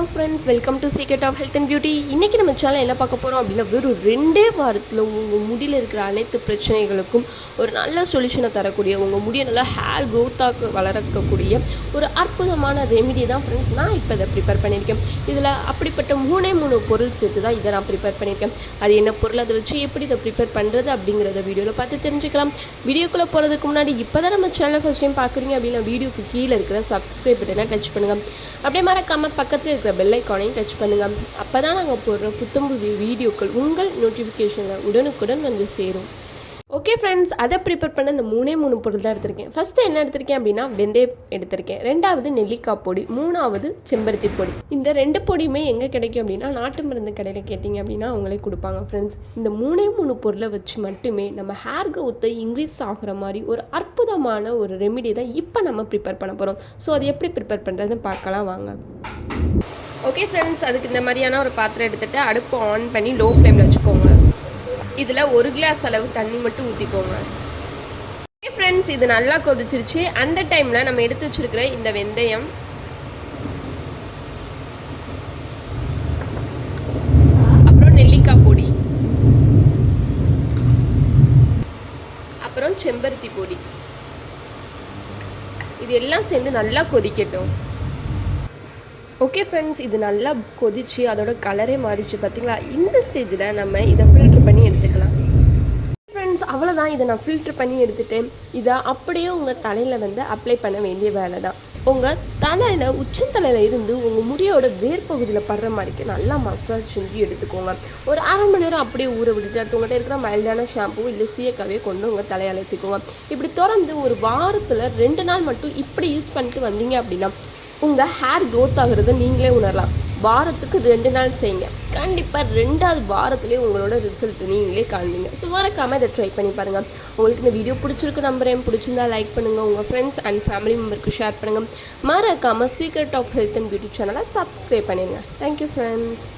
Hello friends welcome to secret of health and beauty இன்றைக்கி நம்ம channel என்ன பார்க்க போகிறோம் அப்படின்னா வெறும் ரெண்டே வாரத்தில் உங்கள் முடியில் இருக்கிற அனைத்து பிரச்சனைகளுக்கும் ஒரு நல்ல சொல்யூஷனை தரக்கூடிய உங்கள் முடியை நல்லா ஹேர் க்ரோத்தாக வளர்க்கக்கூடிய ஒரு அற்புதமான ரெமிடி தான் ஃப்ரெண்ட்ஸ் நான் இப்போ இதை ப்ரிப்பேர் பண்ணியிருக்கேன். இதில் அப்படிப்பட்ட மூணே மூணு பொருள் சேர்த்து தான் இதை நான் ப்ரிப்பேர் பண்ணியிருக்கேன். அது என்ன பொருள் அதை வச்சு எப்படி இதை ப்ரிப்பேர் பண்ணுறது அப்படிங்கிறத வீடியோவில் பார்த்து தெரிஞ்சுக்கலாம். வீடியோக்குள்ளே போகிறதுக்கு முன்னாடி இப்போ தான் நம்ம சேனலை ஃபஸ்ட் டைம் பார்க்குறீங்க அப்படின்னா வீடியோக்கு கீழே இருக்கிற சப்ஸ்கிரைப் பட்டனை டச் பண்ணுங்கள் அப்படியே மறக்காமல் பக்கத்தில் இருக்கிற பெல் ஐக்கானையும் டச் பண்ணுங்கள் அப்போ தான் நாங்கள் போடுற புத்தம் வீடியோக்கள் உங்கள் நோட்டிஃபிகேஷனில் உடனுக்குடன் வந்து சேரும். ஓகே ஃப்ரெண்ட்ஸ் அதை ப்ரிப்பேர் பண்ண இந்த மூணே மூணு பொருள் தான் எடுத்திருக்கேன். ஃபஸ்ட்டு என்ன எடுத்திருக்கேன் அப்படின்னா வெந்தயம் எடுத்திருக்கேன். ரெண்டாவது நெல்லிக்காய் பொடி. மூணாவது செம்பருத்தி பொடி. இந்த ரெண்டு பொடியுமே எங்கே கிடைக்கும் அப்படின்னா நாட்டு மருந்து கடையில் கேட்டிங்க அப்படின்னா அவங்களே கொடுப்பாங்க ஃப்ரெண்ட்ஸ் இந்த மூணே மூணு பொருளை வச்சு மட்டுமே நம்ம ஹேர் க்ரோத்தை இன்க்ரீஸ் ஆகுற மாதிரி ஒரு அற்புதமான ஒரு ரெமிடி தான் இப்போ நம்ம ப்ரிப்பேர் பண்ண போகிறோம் ஸோ அது எப்படி ப்ரிப்பேர் பண்ணுறதுன்னு பார்க்கலாம் வாங்க. ஓகே ஃப்ரெண்ட்ஸ் அதுக்கு இந்த மாதிரியான ஒரு பாத்திரம் எடுத்துகிட்டு அடுப்பு ஆன் பண்ணி லோ ஃப்ளேமில் வச்சுக்கோங்க. இதில் ஒரு கிளாஸ் அளவு தண்ணி மட்டும் ஊற்றிக்கோங்க ஓகே ஃப்ரெண்ட்ஸ் இது நல்லா கொதிச்சிருச்சு. அந்த டைமில் நம்ம எடுத்து வச்சிருக்கிற இந்த வெந்தயம். அப்புறம் நெல்லிக்காய் பொடி. அப்புறம் செம்பருத்தி பொடி. இது எல்லாம் சேர்ந்து நல்லா கொதிக்கட்டும். ஓகே ஃப்ரெண்ட்ஸ் இது நல்லா கொதிச்சு அதோட கலரே மாறிச்சு பார்த்தீங்களா இந்த ஸ்டேஜில் நம்ம இதை ஃபில்ட்ரு பண்ணி எடுத்துக்கலாம். ஃப்ரெண்ட்ஸ் அவ்வளோதான் இதை நான் ஃபில்ட்ரு பண்ணி எடுத்துகிட்டு இதை அப்படியே உங்கள் தலையில் வந்து அப்ளை பண்ண வேண்டிய வேலை தான் உங்கள் தலையில் உச்சந்தலையில் இருந்து உங்கள் முடியோட வேர் பகுதியில் படுற மாதிரிக்கு நல்லா மசாஜ் செஞ்சு எடுத்துக்கோங்க. ஒரு அரை மணி நேரம் அப்படியே ஊற விட்டுட்டு அடுத்து உங்கள்கிட்ட இருக்கிற மைல்டான ஷாம்பு இல்லை சீயக்காவே கொண்டு உங்கள் தலையை வச்சுக்கோங்க இப்படி திறந்து ஒரு வாரத்தில் ரெண்டு நாள் மட்டும் இப்படி யூஸ் பண்ணிட்டு வந்தீங்க அப்படின்னா உங்கள் ஹேர் க்ரோத் ஆகிறது நீங்களே உணரலாம். வாரத்துக்கு ரெண்டு நாள் செய்யுங்க. கண்டிப்பாக ரெண்டாவது வாரத்துலேயே உங்களோட ரிசல்ட் நீங்களே காண்பீங்க. ஸோ மறக்காமல் இதை ட்ரை பண்ணி பாருங்கள் உங்களுக்கு இந்த வீடியோ பிடிச்சிருக்கு நம்புறேன். பிடிச்சிருந்தா லைக் பண்ணுங்கள் உங்கள் ஃப்ரெண்ட்ஸ் அண்ட் ஃபேமிலி மெம்பருக்கு ஷேர் பண்ணுங்கள் மறக்காமல் secret of health and beauty சேனலை சப்ஸ்கிரைப் பண்ணிடுங்க தேங்க்யூ ஃப்ரெண்ட்ஸ்